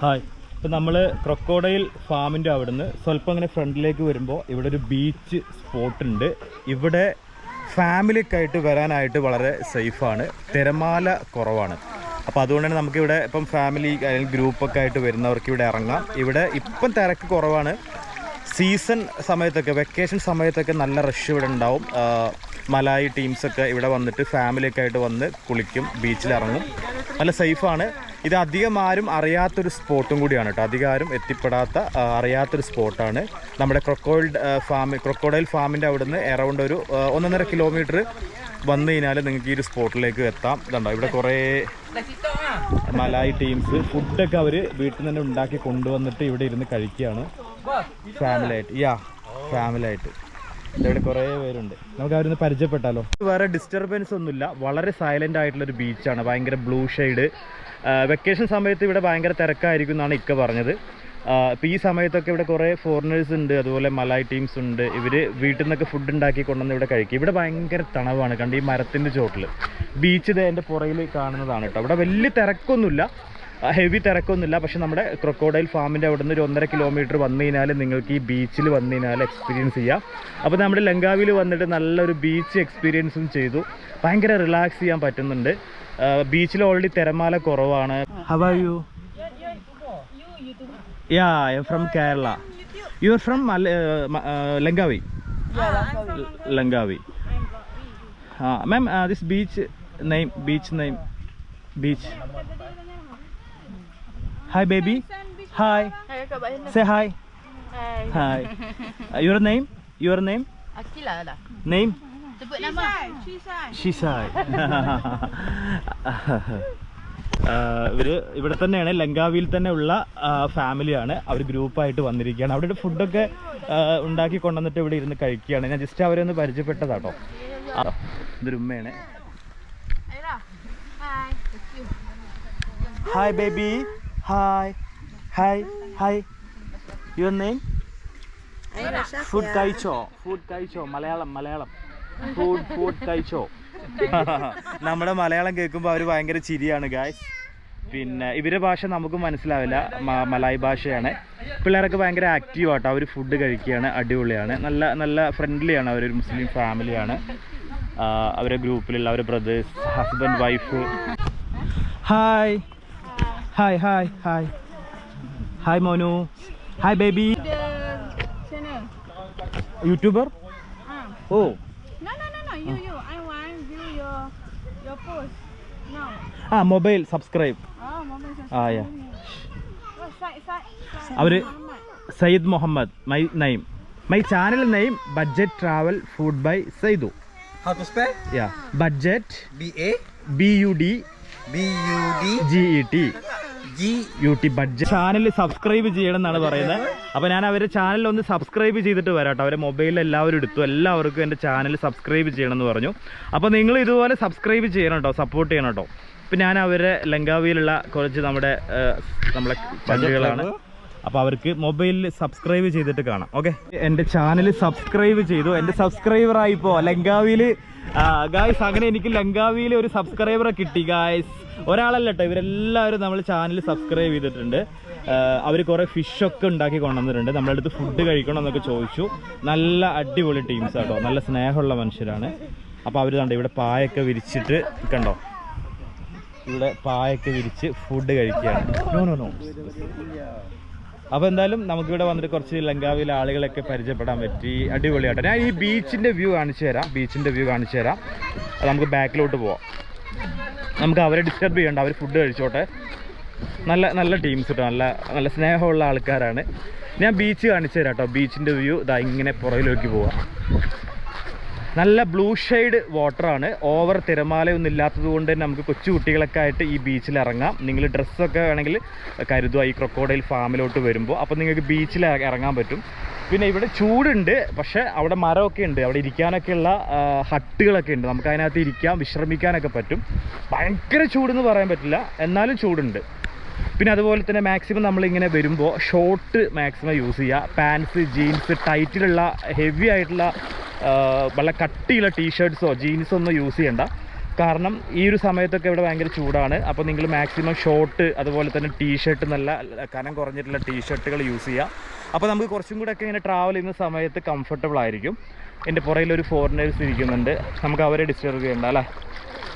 Hi. ഇപ്പം നമ്മൾ crocodile ഫാമിന്റെ അവിടുന്ന് സ്വല്പം അങ്ങനെ ഫ്രണ്ടിലേക്ക് വരുമ്പോൾ ഇവിടെ ഒരു ബീച്ച് സ്പോട്ടുണ്ട് ഇവിടെ ഫാമിലിക്കായിട്ട് വരാനായിട്ട് വളരെ സേഫാണ് തിരമാല കുറവാണ്. അപ്പോൾ അതുകൊണ്ട് തന്നെ നമുക്കിവിടെ ഇപ്പം ഫാമിലി അല്ലെങ്കിൽ ഗ്രൂപ്പൊക്കെ ആയിട്ട് വരുന്നവർക്ക് ഇവിടെ ഇറങ്ങാം. ഇവിടെ ഇപ്പം തിരക്ക് കുറവാണ്. സീസൺ സമയത്തൊക്കെ വെക്കേഷൻ സമയത്തൊക്കെ നല്ല റഷ് ഇവിടെ ഉണ്ടാവും. മലായി ടീംസൊക്കെ ഇവിടെ വന്നിട്ട് ഫാമിലിയൊക്കെ ആയിട്ട് വന്ന് കുളിക്കും ബീച്ചിൽ ഇറങ്ങും. നല്ല സേഫാണ് ഇത് അധികം ആരും അറിയാത്തൊരു സ്പോട്ടും കൂടിയാണ് കേട്ടോ. അധികം ആരും എത്തിപ്പെടാത്ത അറിയാത്തൊരു സ്പോട്ടാണ്. നമ്മുടെ ക്രൊക്കോയിൽ ഫാമി ക്രൊക്കോഡൈൽ ഫാമിന്റെ അവിടുന്ന് എറൗണ്ട് ഒരു ഒന്നൊന്നര കിലോമീറ്റർ വന്നു കഴിഞ്ഞാൽ നിങ്ങൾക്ക് ഈ ഒരു സ്പോട്ടിലേക്ക് എത്താം. ഇതുണ്ടോ? ഇവിടെ കുറേ മലായി ടീംസ് ഫുഡൊക്കെ അവർ വീട്ടിൽ നിന്ന് ഉണ്ടാക്കി കൊണ്ടുവന്നിട്ട് ഇവിടെ ഇരുന്ന് കഴിക്കുകയാണ്. ഫാമിലി ആയിട്ട്. യാ ഫാമിലി ആയിട്ട്. ഇവിടെ കുറേ പേരുണ്ട്. നമുക്ക് അവരൊന്ന് പരിചയപ്പെട്ടാലോ. വേറെ ഡിസ്റ്റർബൻസ് ഒന്നുമില്ല. വളരെ സൈലന്റ് ആയിട്ടുള്ള ഒരു ബീച്ചാണ് ഭയങ്കര ബ്ലൂ ഷെയ്ഡ് വെക്കേഷൻ സമയത്ത് ഇവിടെ ഭയങ്കര തിരക്കായിരിക്കും എന്നാണ് ഇക്ക പറഞ്ഞത്. ഇപ്പോൾ ഈ സമയത്തൊക്കെ ഇവിടെ കുറേ ഫോറിനേഴ്സ് ഉണ്ട്. അതുപോലെ മലായ് ടീംസ് ഉണ്ട്. ഇവർ വീട്ടിൽ നിന്നൊക്കെ ഫുഡ് ഉണ്ടാക്കി കൊണ്ടുവന്ന് ഇവിടെ കഴിക്കും. ഇവിടെ ഭയങ്കര തണവാണ്. കണ്ട് ഈ മരത്തിന്റെ ചോട്ടിൽ ബീച്ച് എന്റെ പുറയിൽ കാണുന്നതാണ് കേട്ടോ. ഇവിടെ വലിയ തിരക്കൊന്നുമില്ല. ഹെവി തിരക്കൊന്നുമില്ല. പക്ഷെ നമ്മുടെ ക്രൊക്കോഡൈൽ ഫാമിന്റെ അവിടെ നിന്ന് ഒരു ഒന്നര കിലോമീറ്റർ വന്നു കഴിഞ്ഞാൽ നിങ്ങൾക്ക് ഈ ബീച്ചിൽ വന്നു കഴിഞ്ഞാൽ എക്സ്പീരിയൻസ് ചെയ്യാം. അപ്പോൾ നമ്മുടെ ലങ്കാവിൽ വന്നിട്ട് നല്ലൊരു ബീച്ച് എക്സ്പീരിയൻസും ചെയ്തു. ഭയങ്കര റിലാക്സ് ചെയ്യാൻ പറ്റുന്നുണ്ട്. ബീച്ചിൽ ഓൾറെഡി തിരമാല കുറവാണ്. How you ya I from Kerala you are from Langkawi Langkawi ആ ma'am this beach name beach name beach hi baby. Hi. Say hi. Hi. Hi. Uh, hi name? Your name Akila lah. Name Sebut nama. ഷിസായ് ഇവർ ഇവിടെ തന്നെയാണ് ലങ്കാവിയിൽ തന്നെ ഉള്ള ഫാമിലിയാണ് അവർ ഗ്രൂപ്പായിട്ട് വന്നിരിക്കുകയാണ് അവരുടെ ഫുഡൊക്കെ ഉണ്ടാക്കി കൊണ്ടുവന്നിട്ട് ഇവിടെ ഇരുന്ന് കഴിക്കുകയാണ് ഞാൻ ജസ്റ്റ് അവരെ ഒന്ന് പരിചയപ്പെട്ടതാട്ടോ ഇതൊരു ഉമ്മയാണ്. Hi baby hi hi hi your name food കഴിച്ചോ ഫുഡ് കഴിച്ചോ മലയാളം മലയാളം ഫുഡ് ഫുഡ് കഴിച്ചോ നമ്മുടെ മലയാളം കേൾക്കുമ്പോൾ അവർ ഭയങ്കര ചിരിയാണ് ഗായ്സ് പിന്നെ ഇവരുടെ ഭാഷ നമുക്ക് മനസ്സിലാവില്ല. മലായ് ഭാഷയാണ്. പിള്ളേരൊക്കെ ഭയങ്കര ആക്റ്റീവ് ആട്ടോ. അവർ ഫുഡ് കഴിക്കുകയാണ്. അടിപൊളിയാണ്. നല്ല നല്ല ഫ്രണ്ട്ലിയാണ് അവരൊരു മുസ്ലിം ഫാമിലിയാണ് അവരുടെ ഗ്രൂപ്പിലുള്ള അവരുടെ brothers husband wife hi hi hi hi hi മോനു ഹായ് ബേബി. YouTuber Ah. ഓ No no no no. You you. I want view your your post. No. ആ mobile subscribe Oh, mobile subscribe. ആ യാ Oh. അവർ Muhammad. Sayyid Muhammad my name my channel name budget travel food by Saidu How to spell? Yeah. Budget B A B U D B U D G E T YouTube budget channel subscribe ചെയ്യണം എന്നാണ് പറയുന്നത്. അപ്പോൾ ഞാൻ അവരുടെ channel ഒന്ന് subscribe ചെയ്തിട്ട് വരാട്ടോ. കേട്ടോ അവരെ മൊബൈലിൽ എല്ലാവരും എടുത്തു. എല്ലാവർക്കും എന്റെ ചാനൽ സബ്സ്ക്രൈബ് ചെയ്യണം എന്ന് പറഞ്ഞു. അപ്പോൾ നിങ്ങൾ ഇതുപോലെ സബ്സ്ക്രൈബ് ചെയ്യണം കേട്ടോ സപ്പോർട്ട് ചെയ്യണം കേട്ടോ ഇപ്പൊ ഞാൻ അവരെ ലങ്കാവിയിലുള്ള കുറച്ച് നമ്മുടെ നമ്മുടെ നമ്മളെ ചങ്കുകളാണ്. അപ്പോൾ അവർക്ക് മൊബൈലിൽ സബ്സ്ക്രൈബ് ചെയ്തിട്ട് കാണാം. ഓക്കെ എന്റെ ചാനൽ സബ്സ്ക്രൈബ് ചെയ്തു. എന്റെ സബ്സ്ക്രൈബർ ആയിപ്പോ ലങ്കാവിയിൽ ഗായ്സ് അങ്ങനെ എനിക്ക് ലങ്കാവിയിൽ ഒരു സബ്സ്ക്രൈബറെ കിട്ടി ഗായ്സ് ഒരാളല്ല കേട്ടോ ഇവരെല്ലാവരും നമ്മൾ ചാനൽ സബ്സ്ക്രൈബ് ചെയ്തിട്ടുണ്ട്. അവർ കുറേ ഫിഷൊക്കെ ഉണ്ടാക്കി കൊണ്ടുവന്നിട്ടുണ്ട്. നമ്മളെ അടുത്ത് ഫുഡ് കഴിക്കണം എന്നൊക്കെ ചോദിച്ചു. നല്ല അടിപൊളി ടീംസ് കേട്ടോ നല്ല സ്നേഹമുള്ള മനുഷ്യരാണ്. അപ്പോൾ അവർ കണ്ടോ ഇവിടെ പായൊക്കെ വിരിച്ചിട്ട് കണ്ടോ? ഇവിടെ പായൊക്കെ വിരിച്ച് ഫുഡ് കഴിക്കുകയാണ്. നോ നോ നോ അപ്പോൾ എന്തായാലും നമുക്കിവിടെ വന്നിട്ട് കുറച്ച് ലങ്കാവിലെ ആളുകളൊക്കെ പരിചയപ്പെടാൻ പറ്റി. അടിപൊളിയായിട്ട് ഞാൻ ഈ ബീച്ചിന്റെ വ്യൂ കാണിച്ചു തരാം. ബീച്ചിന്റെ വ്യൂ കാണിച്ചു തരാം. അത് നമുക്ക് ബാക്കിലോട്ട് പോവാം. നമുക്ക് അവരെ ഡിസ്റ്റർബ് ചെയ്യണ്ട. അവർ ഫുഡ് കഴിച്ചോട്ടെ. നല്ല നല്ല ടീംസ് കേട്ടോ നല്ല നല്ല സ്നേഹമുള്ള ആൾക്കാരാണ്. ഞാൻ ബീച്ച് കാണിച്ചു തരാം കേട്ടോ ബീച്ചിന്റെ വ്യൂ. ഇതാ ഇങ്ങനെ പുറകിലേക്ക് പോവാം. നല്ല ബ്ലൂ ഷെയ്ഡ് വാട്ടറാണ് ഓവർ തിരമാലയൊന്നും ഇല്ലാത്തത് കൊണ്ട് തന്നെ നമുക്ക് കൊച്ചു കുട്ടികളൊക്കെ ആയിട്ട് ഈ ബീച്ചിൽ ഇറങ്ങാം. നിങ്ങൾ ഡ്രസ്സൊക്കെ വേണമെങ്കിൽ കരുതുക ഈ ക്രൊക്കോഡൈൽ ഫാമിലോട്ട് വരുമ്പോൾ. അപ്പോൾ നിങ്ങൾക്ക് ബീച്ചിൽ ഇറങ്ങാൻ പറ്റും. പിന്നെ ഇവിടെ ചൂടുണ്ട്. പക്ഷേ അവിടെ മരമൊക്കെ ഉണ്ട്. അവിടെ ഇരിക്കാനൊക്കെയുള്ള ഹട്ടുകളൊക്കെ ഉണ്ട്. നമുക്ക് അതിനകത്ത് ഇരിക്കാം വിശ്രമിക്കാനൊക്കെ പറ്റും. ഭയങ്കര ചൂടെന്ന് പറയാൻ പറ്റില്ല. എന്നാലും ചൂടുണ്ട്. പിന്നെ അതുപോലെ തന്നെ മാക്സിമം നമ്മളിങ്ങനെ വരുമ്പോൾ ഷോർട്ട് മാക്സിമം യൂസ് ചെയ്യുക. പാൻസ് ജീൻസ് ടൈറ്റിലുള്ള ഹെവി ആയിട്ടുള്ള വളരെ കട്ടിയുള്ള ടീഷർട്ട്സോ ജീൻസോ ഒന്നും യൂസ് ചെയ്യണ്ട. കാരണം ഈ ഒരു സമയത്തൊക്കെ ഇവിടെ ഭയങ്കര ചൂടാണ്. അപ്പോൾ നിങ്ങൾ മാക്സിമം ഷോർട്ട് അതുപോലെ തന്നെ ടീഷർട്ട് നല്ല കനം കുറഞ്ഞിട്ടുള്ള ടീഷർട്ടുകൾ യൂസ് ചെയ്യുക അപ്പോൾ നമുക്ക് കുറച്ചും കൂടെ ഒക്കെ ഇങ്ങനെ ട്രാവൽ ചെയ്യുന്ന സമയത്ത് കംഫർട്ടബിൾ ആയിരിക്കും. എന്റെ പുറയിലൊരു ഒരു ഫോറിനേഴ്സ് ഇരിക്കുന്നുണ്ട്. നമുക്ക് അവരെ ഡിസ്റ്റർബ് ചെയ്യണ്ട അല്ലേ?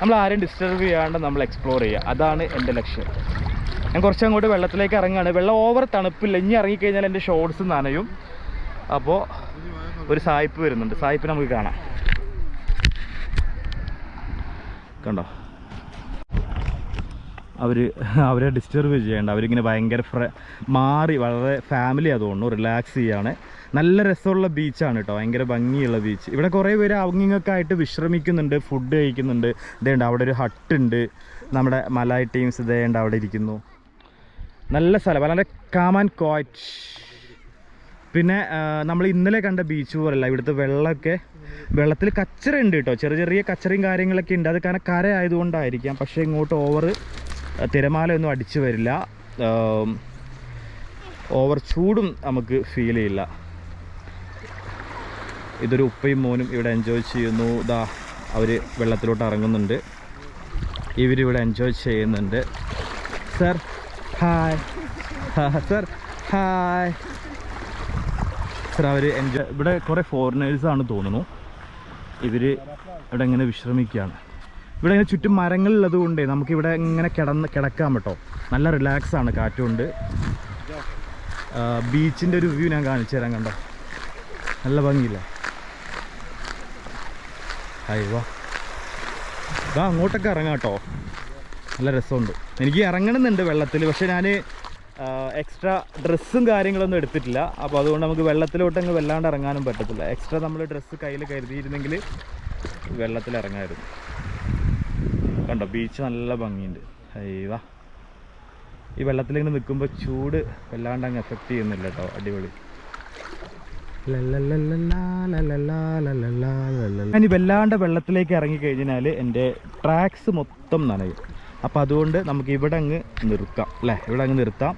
നമ്മൾ ആരും ഡിസ്റ്റർബ് ചെയ്യാണ്ട് നമ്മൾ എക്സ്പ്ലോർ ചെയ്യുക അതാണ് എന്റെ ലക്ഷ്യം. ഞാൻ കുറച്ച് അങ്ങോട്ട് വെള്ളത്തിലേക്ക് ഇറങ്ങുകയാണ്. വെള്ളം ഓവർ തണുപ്പില്ല. ഇനി ഇറങ്ങിക്കഴിഞ്ഞാൽ എന്റെ ഷോർട്സ് നനയും. അപ്പോൾ ഒരു സായിപ്പ് വരുന്നുണ്ട്. സായിപ്പ് നമുക്ക് കാണാം. കണ്ടോ? അവർ അവരെ ഡിസ്റ്റർബ് ചെയ്യേണ്ട. അവരിങ്ങനെ ഭയങ്കര ഫ്ര മാറി വളരെ ഫാമിലി അതുകൊണ്ട് റിലാക്സ് ചെയ്യാണ്. നല്ല രസമുള്ള ബീച്ചാണ് കേട്ടോ ഭയങ്കര ഭംഗിയുള്ള ബീച്ച് ഇവിടെ കുറേ പേര് അവങ്ങിങ്ങൊക്കെ ആയിട്ട് വിശ്രമിക്കുന്നുണ്ട് ഫുഡ് കഴിക്കുന്നുണ്ട്. ഇതേണ്ട അവിടെ ഒരു ഹട്ട് ഉണ്ട്. നമ്മുടെ മലായ് ടീംസ് ഇതേണ്ട അവിടെ ഇരിക്കുന്നു. നല്ല സ്ഥലം. വളരെ കാമാൻ കോയറ്റ് പിന്നെ നമ്മൾ ഇന്നലെ കണ്ട ബീച്ച് പോലല്ല ഇവിടുത്തെ വെള്ളമൊക്കെ വെള്ളത്തിൽ കച്ചറ ഉണ്ട് കേട്ടോ. ചെറിയ ചെറിയ കച്ചറയും കാര്യങ്ങളൊക്കെ ഉണ്ട്. അത് കാരണം കര ആയതുകൊണ്ടായിരിക്കാം. പക്ഷേ ഇങ്ങോട്ട് ഓവർ തിരമാലയൊന്നും അടിച്ചു വരില്ല. ഓവർ ചൂടും നമുക്ക് ഫീൽ ചെയ്യില്ല. ഇതൊരു ഉപ്പയും മോനും ഇവിടെ എൻജോയ് ചെയ്യുന്നു. ഇതാ അവർ വെള്ളത്തിലോട്ട് ഇറങ്ങുന്നുണ്ട്. ഇവരിവിടെ എൻജോയ് ചെയ്യുന്നുണ്ട്. Sir hi sir hi sir അവർ എൻജോയ് ഇവിടെ കുറേ ഫോറിനേഴ്സാണ് തോന്നുന്നു. ഇവർ ഇവിടെ ഇങ്ങനെ വിശ്രമിക്കുകയാണ്. ഇവിടെ ഇങ്ങനെ ചുറ്റും മരങ്ങളുള്ളത് കൊണ്ടേ നമുക്കിവിടെ ഇങ്ങനെ കിടന്ന് കിടക്കാൻ പറ്റോ നല്ല റിലാക്സ് ആണ് കാറ്റുകൊണ്ട് ബീച്ചിന്റെ ഒരു വ്യൂ ഞാൻ കാണിച്ചു തരാം കണ്ടോ? നല്ല ഭംഗിയില്ല? അയ്യോ വാ. അങ്ങോട്ടൊക്കെ ഇറങ്ങാം കേട്ടോ. നല്ല രസമുണ്ട്. എനിക്ക് ഇറങ്ങണമെന്നുണ്ട് വെള്ളത്തിൽ പക്ഷെ ഞാൻ എക്സ്ട്രാ ഡ്രസ്സും കാര്യങ്ങളൊന്നും എടുത്തിട്ടില്ല. അപ്പോൾ അതുകൊണ്ട് നമുക്ക് വെള്ളത്തിലോട്ട് അങ്ങ് വെള്ളാണ്ട് ഇറങ്ങാനും പറ്റത്തില്ല. എക്സ്ട്രാ നമ്മൾ ഡ്രസ്സ് കയ്യിൽ കരുതിയിരുന്നെങ്കിൽ വെള്ളത്തിൽ ഇറങ്ങായിരുന്നു കണ്ടോ ബീച്ച് നല്ല ഭംഗിയുണ്ട്. അയ്യവാ ഈ വെള്ളത്തിൽ ഇങ്ങനെ നിൽക്കുമ്പോൾ ചൂട് വല്ലാണ്ട് അങ്ങ് എഫക്റ്റ് ചെയ്യുന്നില്ല കേട്ടോ അടിപൊളി. ഞാൻ വല്ലാണ്ട് വെള്ളത്തിലേക്ക് ഇറങ്ങി കഴിഞ്ഞാൽ എന്റെ ട്രാക്സ് മൊത്തം നനയും. അപ്പോൾ അതുകൊണ്ട് നമുക്ക് ഇവിടെ അങ്ങ് നിർത്താം അല്ലേ? ഇവിടെ അങ്ങ് നിർത്താം.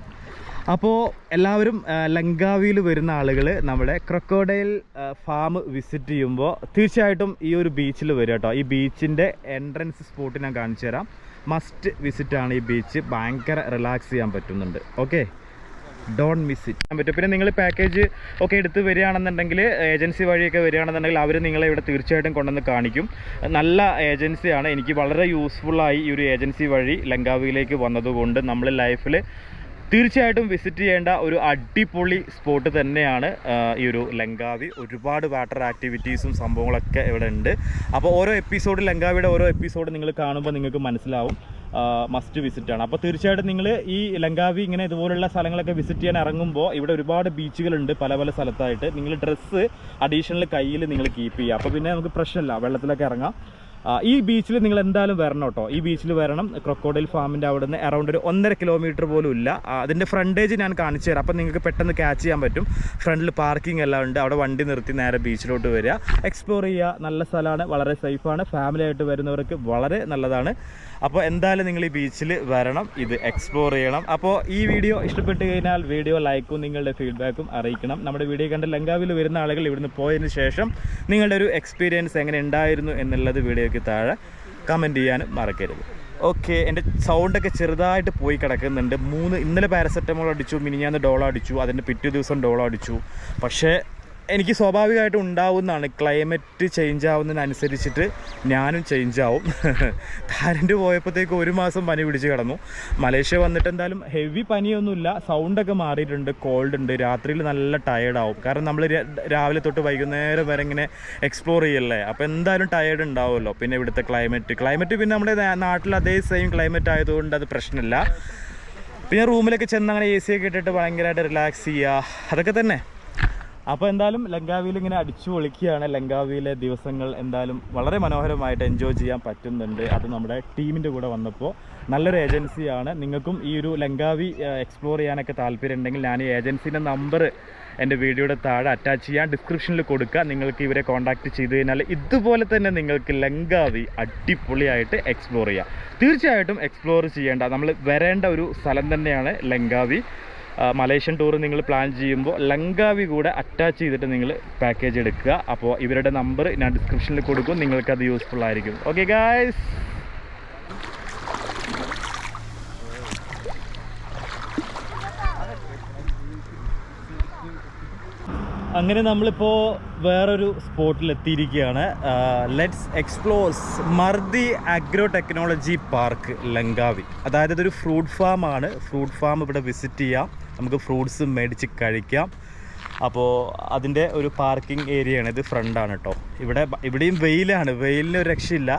അപ്പോൾ എല്ലാവരും ലങ്കാവിയിൽ വരുന്ന ആളുകൾ നമ്മുടെ ക്രൊക്കോഡൈൽ ഫാം വിസിറ്റ് ചെയ്യുമ്പോൾ തീർച്ചയായിട്ടും ഈ ഒരു ബീച്ചിൽ വരും കേട്ടോ. ഈ ബീച്ചിന്റെ എൻട്രൻസ് സ്പോട്ട് ഞാൻ കാണിച്ചു തരാം. മസ്റ്റ് വിസിറ്റ് ആണ് ഈ ബീച്ച്. ഭയങ്കര റിലാക്സ് ചെയ്യാൻ പറ്റുന്നുണ്ട്. ഓക്കെ? ഡോൺ മിസ് ഇറ്റ് ചെയ്യാൻ പറ്റും. പിന്നെ നിങ്ങൾ പാക്കേജ് ഒക്കെ എടുത്ത് വരികയാണെന്നുണ്ടെങ്കിൽ ഏജൻസി വഴിയൊക്കെ വരികയാണെന്നുണ്ടെങ്കിൽ അവർ നിങ്ങളെ ഇവിടെ തീർച്ചയായിട്ടും കൊണ്ടുവന്ന് കാണിക്കും. നല്ല ഏജൻസിയാണ്. എനിക്ക് വളരെ യൂസ്ഫുള്ളായി ഈ ഒരു ഏജൻസി വഴി ലങ്കാവിയിലേക്ക് വന്നതുകൊണ്ട് നമ്മൾ ലൈഫിൽ തീർച്ചയായിട്ടും വിസിറ്റ് ചെയ്യേണ്ട ഒരു അടിപൊളി സ്പോട്ട് തന്നെയാണ് ഈ ഒരു ലങ്കാവി. ഒരുപാട് വാട്ടർ ആക്ടിവിറ്റീസും സംഭവങ്ങളൊക്കെ ഇവിടെ ഉണ്ട്. അപ്പോൾ ഓരോ എപ്പിസോഡ് ലങ്കാവിയുടെ ഓരോ എപ്പിസോഡ് നിങ്ങൾ കാണുമ്പോൾ നിങ്ങൾക്ക് മനസ്സിലാവും മസ്റ്റ് വിസിറ്റ് ആണ്. അപ്പോൾ തീർച്ചയായിട്ടും നിങ്ങൾ ഈ ലങ്കാവി ഇങ്ങനെ ഇതുപോലുള്ള സ്ഥലങ്ങളൊക്കെ വിസിറ്റ് ചെയ്യാൻ ഇറങ്ങുമ്പോൾ ഇവിടെ ഒരുപാട് ബീച്ചുകളുണ്ട് പല പല സ്ഥലത്തായിട്ട്. നിങ്ങൾ ഡ്രസ്സ് അഡീഷണൽ കയ്യിൽ നിങ്ങൾ കീപ്പ് ചെയ്യുക. അപ്പോൾ പിന്നെ നമുക്ക് പ്രശ്നമില്ല വെള്ളത്തിലൊക്കെ ഇറങ്ങാം. ഈ ബീച്ചിൽ നിങ്ങൾ എന്തായാലും വരണം കേട്ടോ. ഈ ബീച്ചിൽ വരണം. ക്രൊക്കോഡൈൽ ഫാമിന്റെ അവിടെ നിന്ന് അറൗണ്ട് ഒരു ഒന്നര കിലോമീറ്റർ പോലും ഇല്ല. അതിന്റെ ഫ്രണ്ടേജ് ഞാൻ കാണിച്ചു തരാം. അപ്പോൾ നിങ്ങൾക്ക് പെട്ടെന്ന് ക്യാച്ച് ചെയ്യാൻ പറ്റും. ഫ്രണ്ടിൽ പാർക്കിംഗ് എല്ലാം ഉണ്ട്. അവിടെ വണ്ടി നിർത്തി നേരെ ബീച്ചിലോട്ട് വരിക. എക്സ്പ്ലോർ ചെയ്യുക. നല്ല സ്ഥലമാണ്. വളരെ സേഫാണ് ഫാമിലി ആയിട്ട് വരുന്നവർക്ക് വളരെ നല്ലതാണ്. അപ്പോൾ എന്തായാലും നിങ്ങൾ ഈ ബീച്ചിൽ വരണം ഇത് എക്സ്പ്ലോർ ചെയ്യണം. അപ്പോൾ ഈ വീഡിയോ ഇഷ്ടപ്പെട്ട് കഴിഞ്ഞാൽ വീഡിയോ ലൈക്കും നിങ്ങളുടെ ഫീഡ്ബാക്കും അറിയിക്കണം. നമ്മുടെ വീഡിയോ കണ്ട് ലങ്കാവിൽ വരുന്ന ആളുകൾ ഇവിടുന്ന് പോയതിന് ശേഷം നിങ്ങളുടെ ഒരു എക്സ്പീരിയൻസ് എങ്ങനെ ഉണ്ടായിരുന്നു എന്നുള്ളത് വീഡിയോയ്ക്ക് താഴെ കമന്റ് ചെയ്യാനും മറക്കരുത്. ഓക്കെ എന്റെ സൗണ്ടൊക്കെ ചെറുതായിട്ട് പോയി കിടക്കുന്നുണ്ട്. മൂന്ന് ഇന്നലെ പാരസെറ്റമോൾ അടിച്ചു മിനിഞ്ഞാന്ന് ഡോളോ അടിച്ചു അതിന്റെ പിറ്റേ ദിവസം ഡോളോ അടിച്ചു. പക്ഷേ എനിക്ക് സ്വാഭാവികമായിട്ടും ഉണ്ടാവുന്നതാണ്. ക്ലൈമറ്റ് ചേഞ്ച് ആവുന്നതിനനുസരിച്ചിട്ട് ഞാനും ചേഞ്ച് ആവും. താരന്റെ പോയപ്പോഴത്തേക്ക് ഒരു മാസം പനി പിടിച്ച് കിടന്നു. മലേഷ്യ വന്നിട്ട് എന്തായാലും ഹെവി പനിയൊന്നുമില്ല. സൗണ്ടൊക്കെ മാറിയിട്ടുണ്ട്. കോൾഡ് ഉണ്ട്. രാത്രിയിൽ നല്ല ടയേർഡാവും കാരണം നമ്മൾ രാവിലെ തൊട്ട് വൈകുന്നേരം വരെ ഇങ്ങനെ എക്സ്പ്ലോർ ചെയ്യല്ലേ? അപ്പോൾ എന്തായാലും ടയേർഡ് ഉണ്ടാവുമല്ലോ. പിന്നെ ഇവിടുത്തെ ക്ലൈമറ്റ് ക്ലൈമറ്റ് പിന്നെ നമ്മുടെ നാട്ടിൽ അതേ സെയിം ക്ലൈമറ്റ് ആയതുകൊണ്ട് അത് പ്രശ്നമില്ല. പിന്നെ റൂമിലൊക്കെ ചെന്ന് അങ്ങനെ എ സി ഒക്കെ ഇട്ടിട്ട് ഭയങ്കരമായിട്ട് റിലാക്സ് ചെയ്യുക. അതൊക്കെ തന്നെ. അപ്പോൾ എന്തായാലും ലങ്കാവിയിൽ ഇങ്ങനെ അടിച്ചു പൊളിക്കുകയാണ്. ലങ്കാവിയിലെ ദിവസങ്ങൾ എന്തായാലും വളരെ മനോഹരമായിട്ട് എൻജോയ് ചെയ്യാൻ പറ്റുന്നുണ്ട്. അത് നമ്മുടെ ടീമിന്റെ കൂടെ വന്നപ്പോൾ നല്ലൊരു ഏജൻസിയാണ് നിങ്ങൾക്കും ഈ ഒരു ലങ്കാവി എക്സ്പ്ലോർ ചെയ്യാനൊക്കെ താല്പര്യം ഉണ്ടെങ്കിൽ ഞാൻ ഈ ഏജൻസിന്റെ നമ്പർ എന്റെ വീഡിയോയുടെ താഴെ അറ്റാച്ച് ചെയ്യാൻ ഡിസ്ക്രിപ്ഷനിൽ കൊടുക്കുക നിങ്ങൾക്ക് ഇവരെ കോൺടാക്ട് ചെയ്ത് കഴിഞ്ഞാൽ ഇതുപോലെ തന്നെ നിങ്ങൾക്ക് ലങ്കാവി അടിപൊളിയായിട്ട് എക്സ്പ്ലോർ ചെയ്യാം. തീർച്ചയായിട്ടും എക്സ്പ്ലോർ ചെയ്യേണ്ട നമ്മൾ വരേണ്ട ഒരു സ്ഥലം തന്നെയാണ് ലങ്കാവി. മലേഷ്യൻ ടൂർ നിങ്ങൾ പ്ലാൻ ചെയ്യുമ്പോൾ ലങ്കാവി കൂടെ അറ്റാച്ച് ചെയ്തിട്ട് നിങ്ങൾ പാക്കേജ് എടുക്കുക. അപ്പോൾ ഇവരുടെ നമ്പർ ഞാൻ ഡിസ്ക്രിപ്ഷനിൽ കൊടുക്കും. നിങ്ങൾക്കത് യൂസ്ഫുൾ ആയിരിക്കും. ഓക്കെ ഗായ്സ് അങ്ങനെ നമ്മളിപ്പോൾ വേറൊരു സ്പോട്ടിലെത്തിയിരിക്കുകയാണ് let's explores Mardi agro technology park Langkawi. അതായത് ഇതൊരു ഫ്രൂട്ട് ഫാമാണ് ഫ്രൂട്ട് ഫാം ഇവിടെ വിസിറ്റ് ചെയ്യാം. നമുക്ക് ഫ്രൂട്ട്സ് മേടിച്ച് കഴിക്കാം. അപ്പോൾ അതിന്റെ ഒരു പാർക്കിംഗ് ഏരിയയാണ്. ഇത് ഫ്രണ്ടാണ് കേട്ടോ ഇവിടെ ഇവിടെയും വെയിലാണ്. വെയിലിന് ഒരു രക്ഷയില്ല.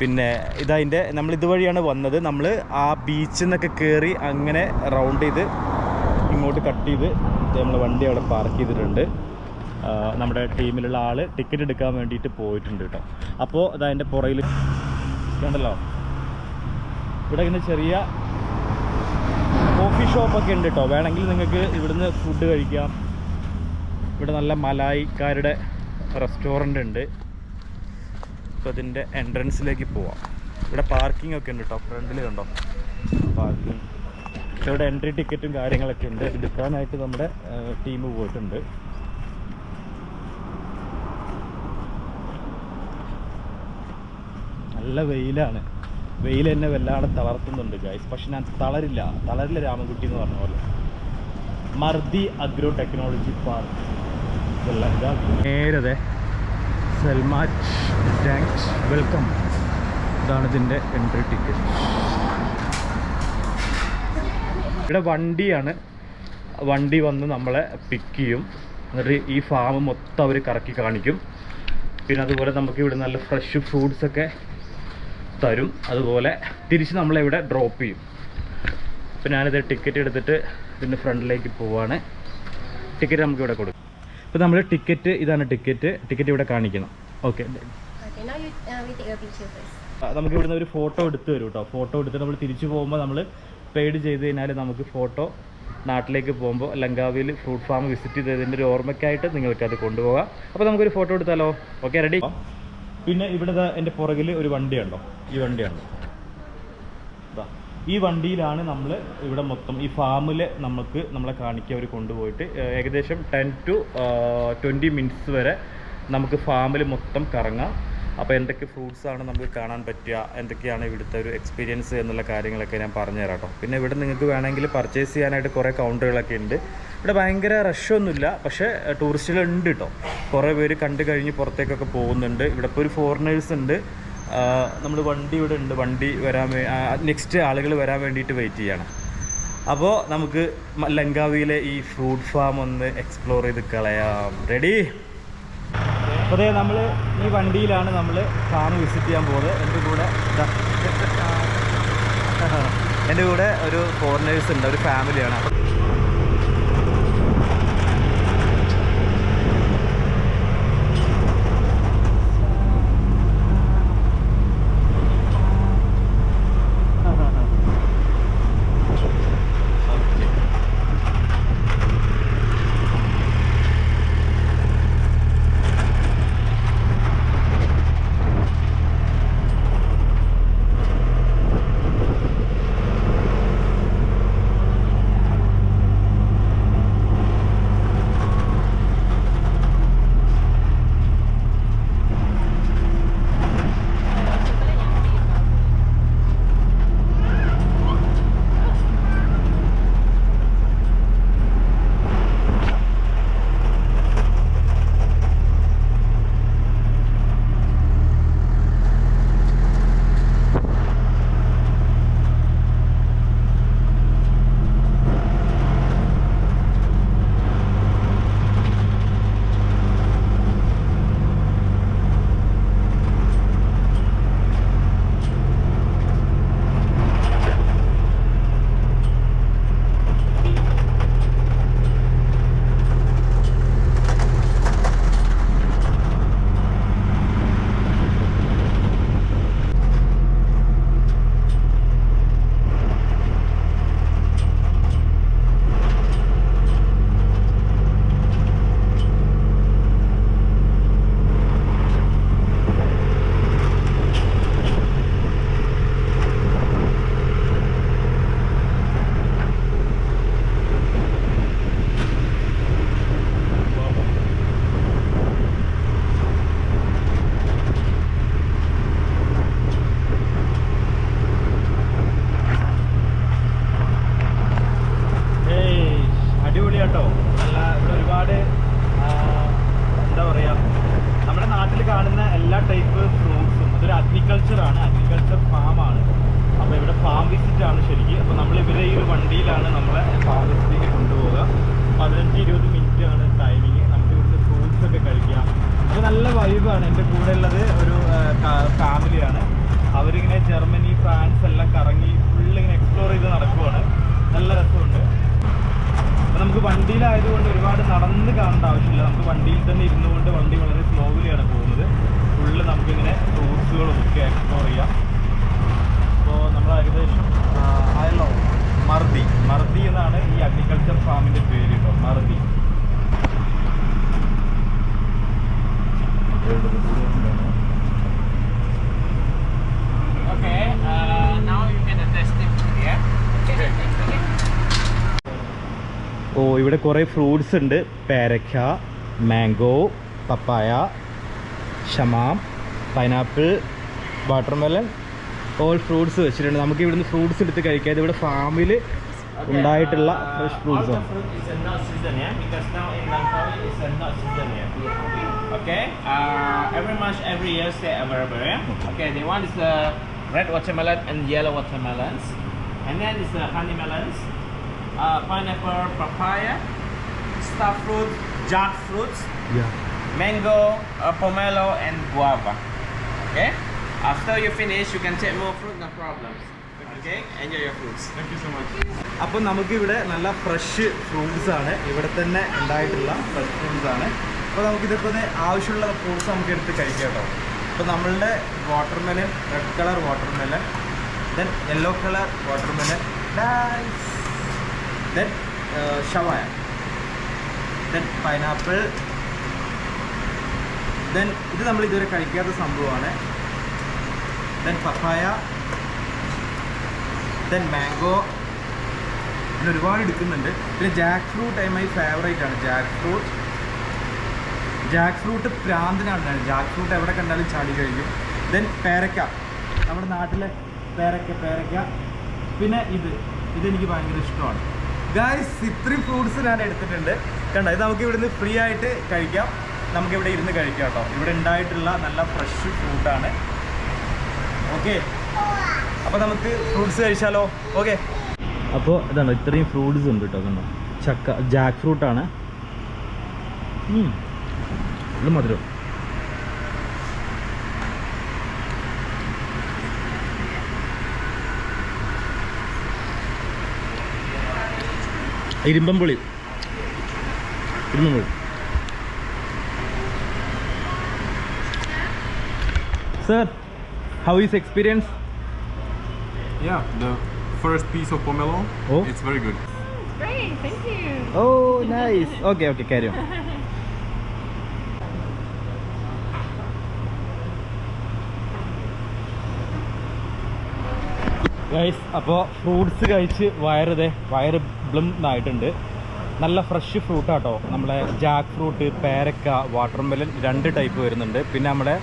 പിന്നെ ഇതതിന്റെ നമ്മൾ ഇതുവഴിയാണ് വന്നത്. നമ്മൾ ആ ബീച്ചിൽ നിന്നൊക്കെ കയറി അങ്ങനെ റൗണ്ട് ചെയ്ത് ഇങ്ങോട്ട് കട്ട് ചെയ്ത് നമ്മൾ വണ്ടി അവിടെ പാർക്ക് ചെയ്തിട്ടുണ്ട്. നമ്മുടെ ടീമിലുള്ള ആൾ ടിക്കറ്റ് എടുക്കാൻ വേണ്ടിയിട്ട് പോയിട്ടുണ്ട് കേട്ടോ അപ്പോൾ അതതിന്റെ പുറയിൽ കണ്ടല്ലോ? ഇവിടെ ഇങ്ങനെ ചെറിയ കോഫി ഷോപ്പൊക്കെ ഉണ്ട് കേട്ടോ വേണമെങ്കിൽ നിങ്ങൾക്ക് ഇവിടുന്ന് ഫുഡ് കഴിക്കാം. ഇവിടെ നല്ല മലായിക്കാരുടെ റെസ്റ്റോറന്റ് ഉണ്ട്. അപ്പോൾ അതിന്റെ എൻട്രൻസിലേക്ക് പോവാം. ഇവിടെ പാർക്കിംഗ് ഒക്കെ ഉണ്ട് കേട്ടോ ഫ്രണ്ടിൽ കണ്ടോ? പാർക്കിംഗ് ഇവിടെ എൻട്രി ടിക്കറ്റും കാര്യങ്ങളൊക്കെ ഉണ്ട്. എടുക്കാനായിട്ട് നമ്മുടെ ടീം പോയിട്ടുണ്ട്. നല്ല വെയിലാണ്. വെയിൽ എന്നെ വല്ലാതെ തളർത്തുന്നുണ്ട് ഗൈസ് പക്ഷെ ഞാൻ തളരില്ല. തളരില്ല രാമൻകുട്ടി എന്ന് പറഞ്ഞ പോലെ. MARDI agro technology park. നേരതെ സെൽമാറ്റ് താങ്ക്സ് വെൽക്കം. ഇതാണ് ഇതിന്റെ എൻട്രി ടിക്കറ്റ്. ഇവിടെ വണ്ടിയാണ്. വണ്ടി വന്ന് നമ്മളെ പിക്ക് ചെയ്യും. എന്നിട്ട് ഈ ഫാം മൊത്തം അവർ കറക്കി കാണിക്കും. പിന്നെ അതുപോലെ നമുക്ക് ഇവിടെ നല്ല ഫ്രഷ് ഫ്രൂട്ട്സ് ഒക്കെ തരും. അതുപോലെ തിരിച്ച് നമ്മൾ ഇവിടെ ഡ്രോപ്പ് ചെയ്യും. അപ്പോൾ ഞാനിത് ടിക്കറ്റ് എടുത്തിട്ട് ഇതിന്റെ ഫ്രണ്ടിലേക്ക് പോവാണ്. ടിക്കറ്റ് നമുക്ക് ഇവിടെ കൊടുക്കും. ഇപ്പൊ നമ്മൾ ടിക്കറ്റ് ഇതാണ് ടിക്കറ്റ് ടിക്കറ്റ് ഇവിടെ കാണിക്കണം. Okay uh. നമുക്ക് ഇവിടുന്ന് ഒരു ഫോട്ടോ എടുത്ത് തരും കേട്ടോ ഫോട്ടോ എടുത്തിട്ട് നമ്മൾ തിരിച്ചു പോകുമ്പോൾ നമ്മൾ പെയ്ഡ് ചെയ്ത് കഴിഞ്ഞാൽ നമുക്ക് ഫോട്ടോ നാട്ടിലേക്ക് പോകുമ്പോൾ ലങ്കാവിയിൽ ഫ്രൂട്ട് ഫാം വിസിറ്റ് ചെയ്തതിന്റെ ഒരു ഓർമ്മയ്ക്കായിട്ട് നിങ്ങൾക്കത് കൊണ്ടുപോകാം. അപ്പോൾ നമുക്കൊരു ഫോട്ടോ എടുത്താലോ? ഓക്കെ റെഡി പിന്നെ ഇവിടെ എന്റെ പുറകിൽ ഒരു വണ്ടിയുണ്ടോ? ഈ വണ്ടിയാണ്. ഈ വണ്ടിയിലാണ് നമ്മൾ ഇവിടെ മൊത്തം ഈ ഫാമിൽ നമുക്ക് നമ്മളെ കാണിക്കുക അവർ കൊണ്ടുപോയിട്ട് ഏകദേശം ടെൻ ടു ട്വന്റി മിനിറ്റ്സ് വരെ നമുക്ക് ഫാമിൽ മൊത്തം കറങ്ങാം. അപ്പോൾ എന്തൊക്കെ ഫ്രൂട്ട്സാണ് നമുക്ക് കാണാൻ പറ്റുക എന്തൊക്കെയാണ് ഇവിടുത്തെ ഒരു എക്സ്പീരിയൻസ് എന്നുള്ള കാര്യങ്ങളൊക്കെ ഞാൻ പറഞ്ഞുതരാം കേട്ടോ പിന്നെ ഇവിടെ നിങ്ങൾക്ക് വേണമെങ്കിൽ പർച്ചേസ് ചെയ്യാനായിട്ട് കുറേ കൗണ്ടറുകളൊക്കെ ഉണ്ട്. ഇവിടെ ഭയങ്കര റഷൊന്നുമില്ല പക്ഷേ ടൂറിസ്റ്റുകൾ ഉണ്ട് കേട്ടോ കുറേ പേര് കണ്ടു കഴിഞ്ഞ് പുറത്തേക്കൊക്കെ പോകുന്നുണ്ട്. ഇവിടെ ഇപ്പോൾ ഒരു ഫോറിനേഴ്സ് ഉണ്ട്. നമ്മൾ വണ്ടി ഇവിടെ ഉണ്ട്. വണ്ടി വരാൻ നെക്സ്റ്റ് ആളുകൾ വരാൻ വേണ്ടിയിട്ട് വെയിറ്റ് ചെയ്യണം. അപ്പോൾ നമുക്ക് ലങ്കാവിയിലെ ഈ ഫ്രൂട്ട് ഫാം ഒന്ന് എക്സ്പ്ലോർ ചെയ്ത് കളയാം. റെഡി അതെ നമ്മൾ ഈ വണ്ടിയിലാണ് നമ്മൾ ഫാം വിസിറ്റ് ചെയ്യാൻ പോകുന്നത് എന്റെ കൂടെ. എന്റെ കൂടെ ഒരു ഫോറിനേഴ്സ് ഉണ്ട്. ഒരു ഫാമിലിയാണ് വൈബാണ് എന്റെ കൂടെ ഉള്ളത് ഒരു ഫാമിലിയാണ്. അവരിങ്ങനെ ജർമ്മനി ഫ്രാൻസ് എല്ലാം കറങ്ങി ഫുള്ള് ഇങ്ങനെ എക്സ്പ്ലോർ ചെയ്ത് നടക്കുവാണ്. നല്ല രസമുണ്ട്. അപ്പം നമുക്ക് വണ്ടിയിലായതുകൊണ്ട് ഒരുപാട് നടന്ന് കാണേണ്ട ആവശ്യമില്ല. നമുക്ക് വണ്ടിയിൽ തന്നെ ഇരുന്നുകൊണ്ട് വണ്ടി വളരെ സ്ലോവിലാണ് പോകുന്നത്. ഫുള്ള് നമുക്കിങ്ങനെ ഫ്രൂട്ട്സുകളും ഒക്കെ എക്സ്പ്ലോർ ചെയ്യാം. അപ്പോൾ നമ്മൾ ഏകദേശം ആയല്ലോ മർദി. മർദി എന്നാണ് ഈ അഗ്രികൾച്ചർ ഫാമിന്റെ പേര് കേട്ടോ. മർദി. Okay, uh, now you can test it here. ഓ ഇവിടെ കുറേ ഫ്രൂട്ട്സ് ഉണ്ട്. പേരക്ക മാംഗോ പപ്പായ ഷമാം പൈനാപ്പിൾ വാട്ടർമെലൺ. ഓൾ ഫ്രൂട്ട്സ് വെച്ചിട്ടുണ്ട്. നമുക്ക് ഇവിടുന്ന് ഫ്രൂട്ട്സ് എടുത്ത് കഴിക്കാം. ഇത് ഇവിടെ ഫാമിൽ ഉണ്ടായിട്ടുള്ള fresh fruits All the fruit is a nut season, yeah, because now in Langkawi it's a nut season, yeah. Okay, uh, every month, every year, stay available, yeah. Okay, the one is the red watermelon and yellow watermelons, and then is the honey melons, uh, pineapple, papaya, star fruit, jackfruit, mango, uh, pomelo, and guava. Okay. After you finish, you can take more fruit, no problems. Okay, enjoy your fruits. Thank you so much. അപ്പോൾ നമുക്കിവിടെ നല്ല fresh fruits ആണ് ഇവിടെ തന്നെ ഉണ്ടായിട്ടുള്ള fresh fruits ആണ് അപ്പോൾ നമുക്കിതിപ്പോൾ ആവശ്യമുള്ള ഫ്രൂട്ട്സ് നമുക്ക് എടുത്ത് കഴിക്കാം കേട്ടോ. അപ്പോൾ നമ്മളുടെ watermelon red colour watermelon then yellow colour watermelon then ഷവായ ദെൻ പൈനാപ്പിൾ ദെൻ ഇത് നമ്മൾ ഇതുവരെ കഴിക്കാത്ത സംഭവമാണ്. ദെൻ പപ്പായ ദെൻ മാംഗോ പിന്നെ ഒരുപാട് എടുക്കുന്നുണ്ട്. പിന്നെ jackfruit I my favourite ആണ്. ജാക്ക് ഫ്രൂട്ട് ജാക്ക് ഫ്രൂട്ട് പ്രാന്തിനാണ് ജാക്ക് ഫ്രൂട്ട് എവിടെ കണ്ടാലും ചാടി കഴിക്കും. ദെൻ പേരക്ക നമ്മുടെ നാട്ടിലെ പേരക്ക പേരക്ക പിന്നെ ഇത്. ഇതെനിക്ക് ഭയങ്കര ഇഷ്ടമാണ്. ഗായ്സ് ഇത്രയും ഫ്രൂട്ട്സ് ഞാൻ എടുത്തിട്ടുണ്ട്. കണ്ടോ? ഇത് നമുക്ക് ഇവിടുന്ന് ഫ്രീ ആയിട്ട് കഴിക്കാം. നമുക്ക് ഇവിടെ ഇരുന്ന് കഴിക്കാം കേട്ടോ. ഇവിടെ ഉണ്ടായിട്ടുള്ള നല്ല ഫ്രഷ് ഫ്രൂട്ടാണ് ഓക്കെ അപ്പോൾ നമുക്ക് ഫ്രൂട്ട്സ് കഴിച്ചാലോ? ഓക്കെ അപ്പോൾ ഇതാണ് ഇത്രയും ഫ്രൂട്ട്സ് ഉണ്ട് കേട്ടോ. കണ്ടോ? ചക്ക ജാക്ക് ഫ്രൂട്ടാണ് ഇത് മധുരം ഇരുമ്പമ്പുളി ഇരുമ്പമ്പുളി sir how is experience Yeah, the first piece of pomelo, Oh. it's very good. Great, thank you. Oh nice okay okay കാര്യം Guys അപ്പോൾ ഫ്രൂട്ട്സ് കഴിച്ച് വയറുതേ വയറ് ബ്ലം ആയിട്ടുണ്ട് നല്ല ഫ്രഷ് ഫ്രൂട്ടാട്ടോ നമ്മളെ ജാക്ക് ഫ്രൂട്ട് പേരക്ക വാട്ടർമെലൻ രണ്ട് ടൈപ്പ് വരുന്നുണ്ട്. പിന്നെ നമ്മുടെ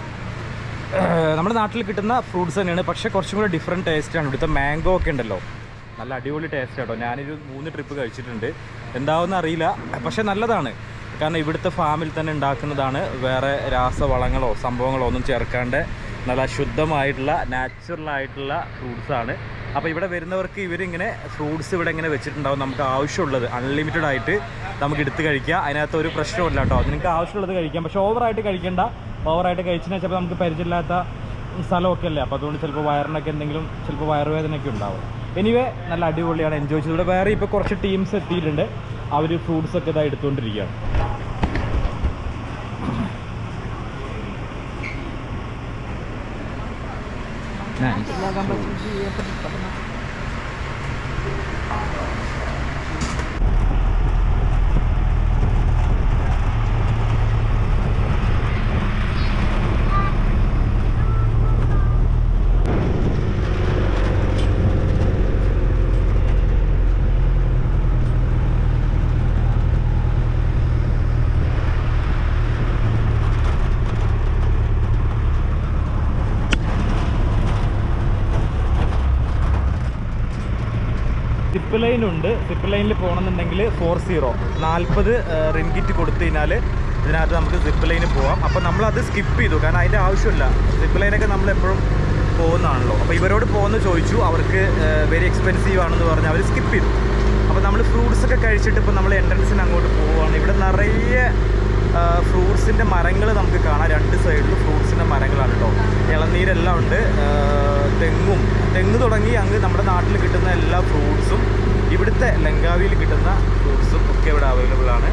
നമ്മുടെ നാട്ടിൽ കിട്ടുന്ന ഫ്രൂട്ട്സ് തന്നെയാണ്. പക്ഷേ കുറച്ചും കൂടെ ഡിഫറെന്റ് ടേസ്റ്റാണ് ഇവിടുത്തെ മാംഗോ ഒക്കെ ഉണ്ടല്ലോ. നല്ല അടിപൊളി ടേസ്റ്റ് കേട്ടോ ഞാനൊരു മൂന്ന് ട്രിപ്പ് കഴിച്ചിട്ടുണ്ട്. എന്താവെന്ന് അറിയില്ല. പക്ഷേ നല്ലതാണ്. കാരണം ഇവിടുത്തെ ഫാമിൽ തന്നെ ഉണ്ടാക്കുന്നതാണ് വേറെ രാസവളങ്ങളോ സംഭവങ്ങളോ ഒന്നും ചേർക്കാണ്ട് നല്ല ശുദ്ധമായിട്ടുള്ള നാച്ചുറൽ ആയിട്ടുള്ള ഫ്രൂട്ട്സ് ആണ്. അപ്പോൾ ഇവിടെ വരുന്നവർക്ക് ഇവരിങ്ങനെ ഫ്രൂട്ട്സ് ഇവിടെ ഇങ്ങനെ വെച്ചിട്ടുണ്ടാവും. നമുക്ക് ആവശ്യമുള്ളത് അൺലിമിറ്റഡ് ആയിട്ട് നമുക്ക് എടുത്ത് കഴിക്കാം. അതിനകത്ത് ഒരു പ്രശ്നമില്ല കേട്ടോ. നിങ്ങൾക്ക് ആവശ്യമുള്ളത് കഴിക്കാം. പക്ഷേ ഓവറായിട്ട് കഴിക്കേണ്ട. ഓവറായിട്ട് കഴിച്ചാൽ ചിലപ്പോൾ നമുക്ക് പരിചയമില്ലാത്ത സ്ഥലമൊക്കെ അല്ലേ? അപ്പോൾ അതുകൊണ്ട് ചിലപ്പോൾ വയറിനൊക്കെ എന്തെങ്കിലും ചിലപ്പോൾ വയറുവേദനയൊക്കെ ഉണ്ടാവും. എനിവേ നല്ല അടിപൊളിയാണ്. എൻജോയ് ചെയ്തത് ഇവിടെ വേറെ ഇപ്പോൾ കുറച്ച് ടീംസ് എത്തിയിട്ടുണ്ട്. അവർ ഫ്രൂട്ട്സ് ഒക്കെ ഇതാ എടുത്തുകൊണ്ടിരിക്കുകയാണ് സിപ്പ് ലൈൻ ഉണ്ട് സിപ്പ് ലൈനിൽ പോകണമെന്നുണ്ടെങ്കിൽ ഫോർ സീറോ നാൽപ്പത് റിൻകിറ്റ് കൊടുത്തു കഴിഞ്ഞാൽ ഇതിനകത്ത് നമുക്ക് സിപ്പ് ലൈനിൽ പോകാം അപ്പോൾ നമ്മളത് സ്കിപ്പ് ചെയ്തു. കാരണം അതിന്റെ ആവശ്യമില്ല. സിപ്പ് ലൈനൊക്കെ നമ്മൾ എപ്പോഴും പോകുന്നതാണല്ലോ. അപ്പോൾ ഇവരോട് പോകുന്ന ചോദിച്ചു. അവർക്ക് വെരി എക്സ്പെൻസീവ് ആണെന്ന് പറഞ്ഞ് അവർ സ്കിപ്പ് ചെയ്തു. അപ്പോൾ നമ്മൾ ഫ്രൂട്ട്സ് ഒക്കെ കഴിച്ചിട്ട് ഇപ്പോൾ നമ്മൾ എൻട്രൻസിന് അങ്ങോട്ട് പോവുകയാണ്. ഇവിടെ നിറയെ ഫ്രൂട്ട്സിന്റെ മരങ്ങൾ നമുക്ക് കാണാം. രണ്ട് സൈഡിലും ഫ്രൂട്ട്സിന്റെ മരങ്ങളാണ് കേട്ടോ ഇളനീരെല്ലാം ഉണ്ട്. തെങ്ങും. തെങ്ങ് തുടങ്ങി അങ്ങ് നമ്മുടെ നാട്ടിൽ കിട്ടുന്ന എല്ലാ ഫ്രൂട്ട്സും ഇവിടുത്തെ ലങ്കാവിയിൽ കിട്ടുന്ന ഫ്രൂട്ട്സും ഒക്കെ ഇവിടെ അവൈലബിൾ ആണ്.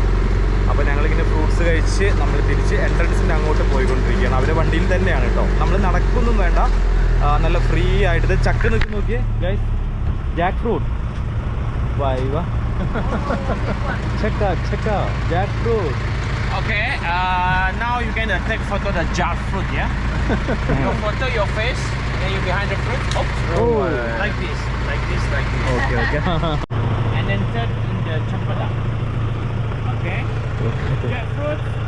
അപ്പോൾ ഞങ്ങളിങ്ങനെ ഫ്രൂട്ട്സ് കഴിച്ച് നമ്മൾ തിരിച്ച് എൻട്രൻസിന്റെ അങ്ങോട്ട് പോയിക്കൊണ്ടിരിക്കുകയാണ്. അവരെ വണ്ടിയിൽ തന്നെയാണ് കേട്ടോ. നമ്മൾ നടക്കൊന്നും വേണ്ട. നല്ല ഫ്രീ ആയിട്ട്. ഇത് ചക്ക നിൽക്കി നോക്കിയേ. ഗൈസ് ജാക്ക് ഫ്രൂട്ട് വൈവ ചക്ക ചക്ക jackfruit Okay, uh, now you can take photo the jackfruit, yeah? your photo, your face, then you behind the fruit. Oops. Oh. oh. Like this, like this, like this. Okay, okay. and then third in the chapada. Okay? okay. Fruit.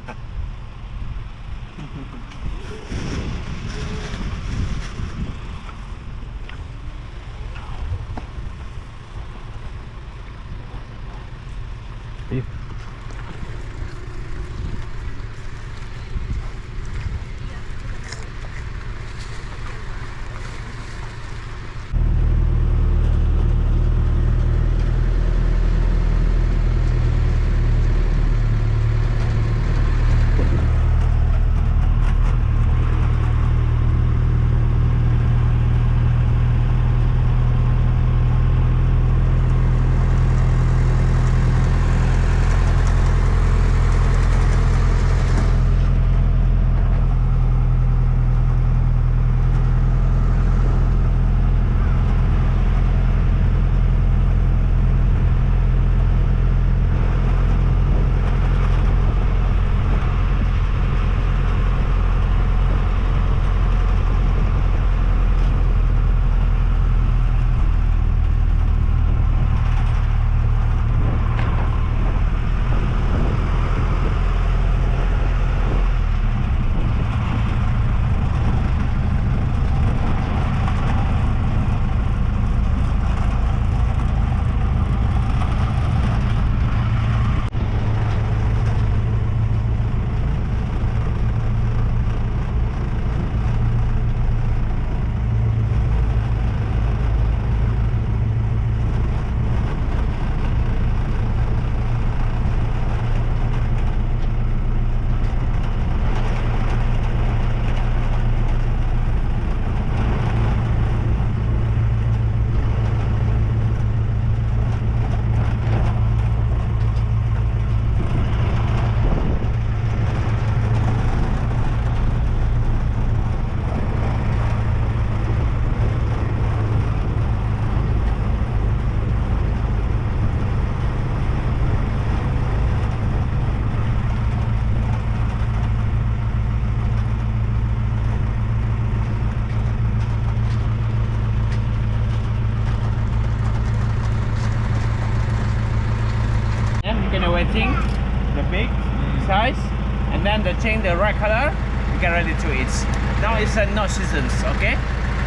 is uh, not seasons okay?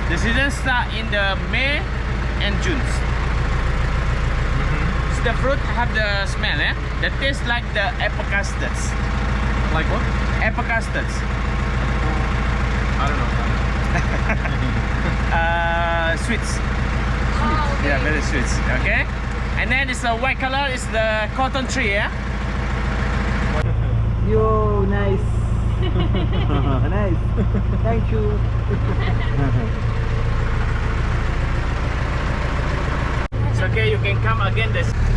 The season start in the May and June. Mm -hmm. so the fruit have the smell eh? The taste like the apple custards like what? Apple custards I don't know. Uh, sweets. Oh, sweet. Yeah very sweet okay? And then it's a white color It's the cotton tree yeah? Yo nice. nice. Thank you. it's okay, you can come again this